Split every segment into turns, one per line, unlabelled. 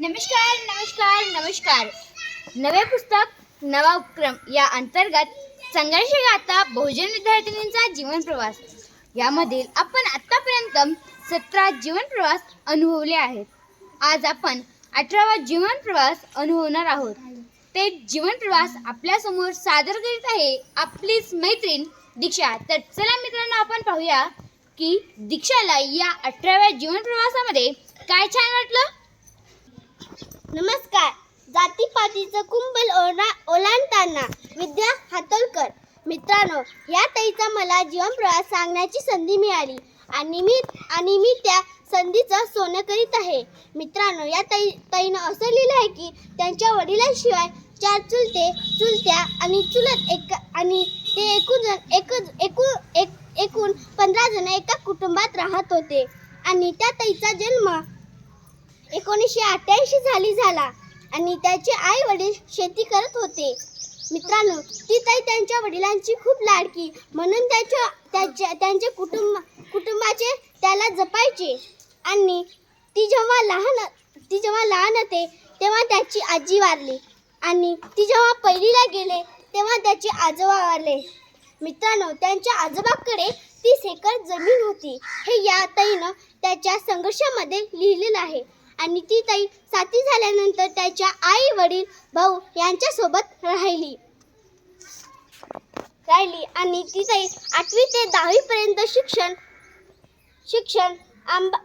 नमस्कार नमस्कार नमस्कार. नवे पुस्तक नवा उपक्रम या अंतर्गत संघर्ष गाता बहुजन विद्यार्थिनींचा जीवन प्रवास. यामधील आपण आतापर्यंत सतरा जीवन प्रवास अनुभवले आहेत. आज आपण अठरावा जीवन प्रवास अनुभवणार आहोत. ते जीवन प्रवास आपल्यासमोर सादर करीत आहे आपलीच मैत्रीण दीक्षा. तर चला मित्रांनो आपण पाहूया की दीक्षाला या अठराव्या जीवन प्रवासामध्ये काय छान वाटलं?
नमस्कार. जातीपातीचं कुंबल ओला ओलांडताना विद्या हातोलकर मित्रांनो या ताईचा मला जीवन प्रवास सांगण्याची संधी मिळाली आणि मी आणि मी त्या संधीचं सोनं करीत आहे. मित्रांनो या ताई ताईनं असं लिहिलं आहे की त्यांच्या वडिलांशिवाय चार चुलते चुलत्या आणि चुलत एक आणि ते एकूण जण एकच एकूण एक एकूण पंधरा जण एका कुटुंबात राहत होते. आणि त्या ताईचा जन्म एकोणीसशे अठ्ठ्याऐंशी साली झाला आणि त्याचे आई वडील शेती करत होते. मित्रांनो ती ताई त्यांच्या वडिलांची खूप लाडकी म्हणून त्याच्या त्याच्या त्यांचे कुटुंब कुटुंबाचे त्याला जपायचे. आणि ती जेव्हा लहान ती जेव्हा लहान होते तेव्हा त्याची आजी वारली. आणि ती जेव्हा पहिलीला गेले तेव्हा त्याचे आजोबा वारले. मित्रांनो त्यांच्या आजोबाकडे तीस एकर जमीन होती. हे या ताईनं त्याच्या संघर्षामध्ये लिहिलेलं आहे. आणि ती ताई साती झाल्यानंतर त्याच्या आई वडील भाऊ यांच्यासोबत राहिली. राहिली. आणि ती ताई आठवी ते दहावी पर्यंत शिक्षण शिक्षण आंबा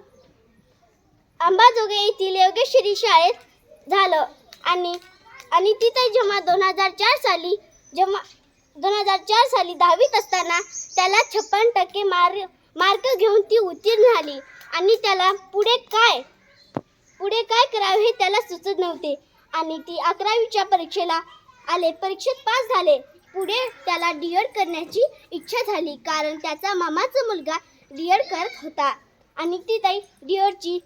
अंबाजोगे येथील योगेश्वरी शाळेत झालं. आणि आणि ती ताई जेव्हा दोन हजार चार साली जेव्हा दोन हजार चार साली दहावीत असताना त्याला छप्पन टक्के मार्क मार्क घेऊन ती उत्तीर्ण झाली. आणि त्याला पुढे काय पुढे काय करावे हे त्याला सुचत नव्हते. आणि ती अकरावीच्या परीक्षेला आले. परीक्षेत पास झाले. पुढे त्याला डी एड करण्याची इच्छा झाली. कारण त्याचा मामाचा मुलगा डी एड करत होता. आणि ती ताई डी एडची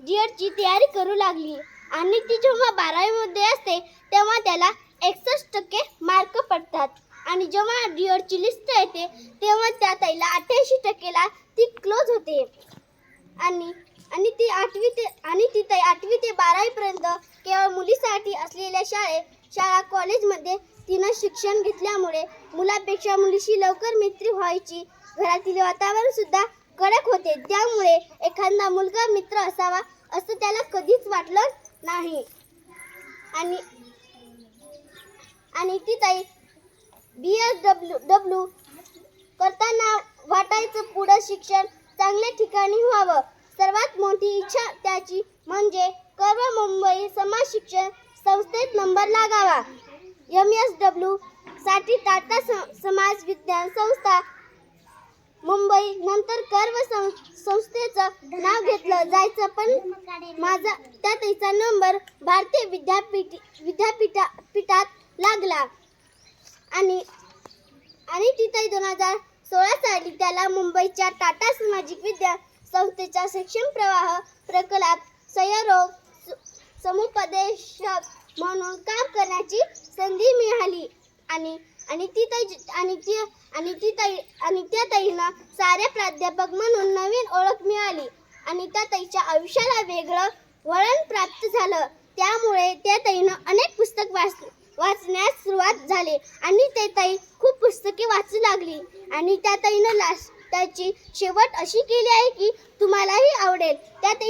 डी एडची तयारी करू लागली. आणि ती जेव्हा बारावीमध्ये असते तेव्हा त्याला एकसष्ट टक्के मार्क पडतात. आणि जेव्हा डी एडची लिस्ट येते तेव्हा त्या ताईला अठ्ठ्याऐंशी टक्केला ती क्लोज होते. आणि आणि ती आठवी ते आणि तिथे आठवी ते बारावीपर्यंत केवळ मुलीसाठी असलेल्या शाळेत शाळा कॉलेजमध्ये तिनं शिक्षण घेतल्यामुळे मुलापेक्षा मुलीशी लवकर मैत्री व्हायची. घरातील वातावरण सुद्धा कडक होते. त्यामुळे एखादा मुलगा मित्र असावा असं त्याला कधीच वाटलं नाही. आणि आणि ती ताई बी एस डब्ल्यू डब्ल्यू करताना वाटायचं पुढं शिक्षण चांगल्या ठिकाणी व्हावं. सर्वात मोठी इच्छा त्याची म्हणजे कर्व मुंबई समाज शिक्षण संस्थेत नंबर लागावा. एम एस डब्ल्यू साठी टाटा स- समाज विज्ञान संस्था मुंबई नंतर कर्व सं संस्थेचं नाव घेतलं जायचं पण माझा त्या त्याचा नंबर भारतीय विद्यापीठ विद्यापीठा पीठात लागला. आणि आणि तिथे दोन हजार सोळा साली त्याला मुंबईच्या टाटा सामाजिक विद्या संस्थेच्या शिक्षण प्रवाह प्रकल्पात सयरोग स- समुपदेशक म्हणून काम करण्याची संधी मिळाली. आणि आणि ती ताई आणि ती आणि ती ताई आणि त्या ताईंना सारे प्राध्यापक म्हणून नवीन ओळख मिळाली. आणि त्या ताईच्या आयुष्याला वेगळं वळण प्राप्त झालं. त्यामुळे त्या ताईनं अनेक पुस्तक वाच वाचण्यास सुरुवात झाली. आणि ते ताई खूप पुस्तके वाचू लागली. आणि त्या ताईनं लास्ट त्याची शेवट अशी केली आहे की तुम्हालाही आवडेल. त्यात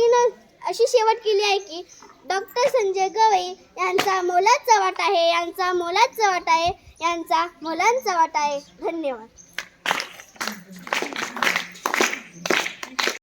अशी शेवट केली आहे की डॉक्टर संजय गवई यांचा मोलाचा वाट आहे यांचा मोलाचा वाट आहे यांचा मोलांचा वाट आहे. धन्यवाद.